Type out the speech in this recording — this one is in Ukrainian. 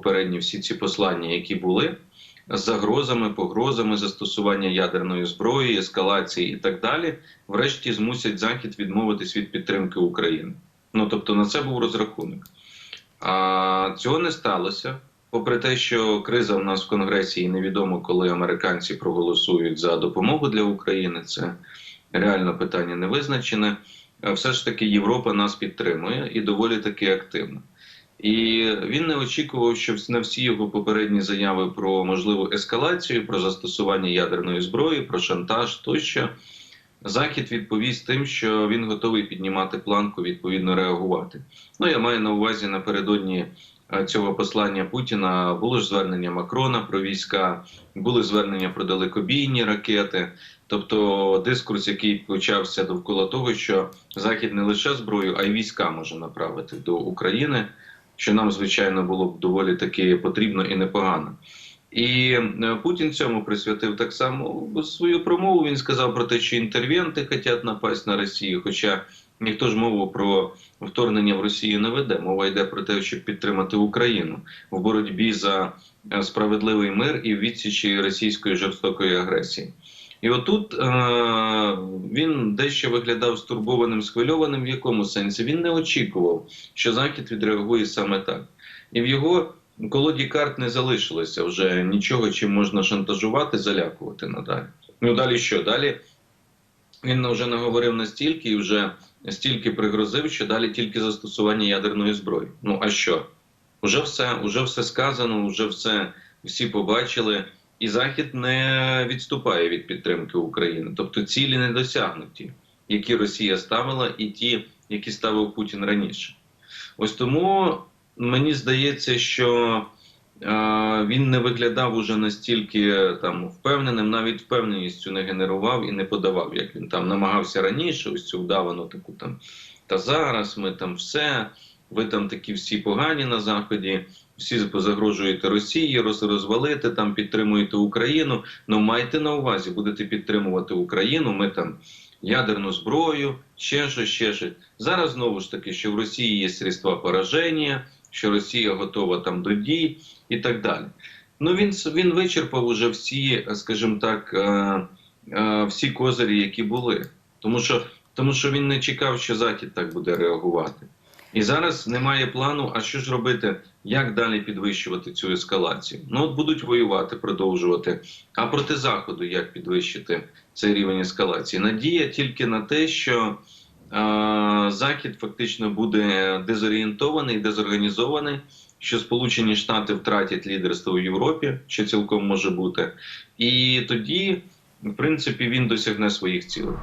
попередні всі ці послання, які були з загрозами, погрозами застосування ядерної зброї, ескалації і так далі, врешті змусять Захід відмовитись від підтримки України. Ну тобто на це був розрахунок. А цього не сталося. Попри те, що криза в нас в Конгресі, і невідомо, коли американці проголосують за допомогу для України, це реально питання не визначене. Все ж таки Європа нас підтримує і доволі таки активно. І він не очікував, що на всі його попередні заяви про можливу ескалацію, про застосування ядерної зброї, про шантаж тощо. Захід відповість тим, що він готовий піднімати планку, відповідно реагувати. Ну я маю на увазі напередодні е, цього послання Путіна було ж звернення Макрона про війська, були звернення про далекобійні ракети. Тобто дискурс, який почався довкола того, що Захід не лише зброю, а й війська може направити до України, що нам звичайно було б доволі таки потрібно і непогано. І е, Путін цьому присвятив так само свою промову. Він сказав про те, що інтервенти хочуть напасть на Росію. Хоча ніхто ж мову про вторгнення в Росію не веде. Мова йде про те, щоб підтримати Україну в боротьбі за е, справедливий мир і в відсічі російської жорстокої агресії. І отут е- він дещо виглядав стурбованим, схвильованим. В якому сенсі він не очікував, що Захід відреагує саме так, і в його колоді карт не залишилося вже нічого, чим можна шантажувати, залякувати надалі. Ну далі що? Далі він вже наговорив настільки і вже стільки пригрозив, що далі тільки застосування ядерної зброї. Ну а що? Уже все, уже все сказано, вже все всі побачили, і Захід не відступає від підтримки України. Тобто цілі не досягнуті, які Росія ставила, і ті, які ставив Путін раніше. Ось тому мені здається, що е, він не виглядав уже настільки там впевненим, навіть впевненістю не генерував і не подавав, як він там намагався раніше, ось цю вдавану таку там. Та зараз ми там все, ви там такі всі погані на заході, всі загрожуєте Росії, роз, розвалити там, підтримуєте Україну. Ну майте на увазі, будете підтримувати Україну. Ми там ядерну зброю, ще щось, ще щось. Зараз знову ж таки, що в Росії є средства пораження, що Росія готова там до дій і так далі. Ну він він вичерпав уже всі, скажімо так, е, е, всі козирі, які були, тому що тому що він не чекав, що Захід так буде реагувати. І зараз немає плану, а що ж робити, як далі підвищувати цю ескалацію. Ну от будуть воювати, продовжувати. А проти заходу як підвищити цей рівень ескалації? Надія тільки на те, що е, Захід фактично буде дезорієнтований, дезорганізований, що Сполучені Штати втратять лідерство в Європі, що цілком може бути, і тоді, в принципі, він досягне своїх цілей.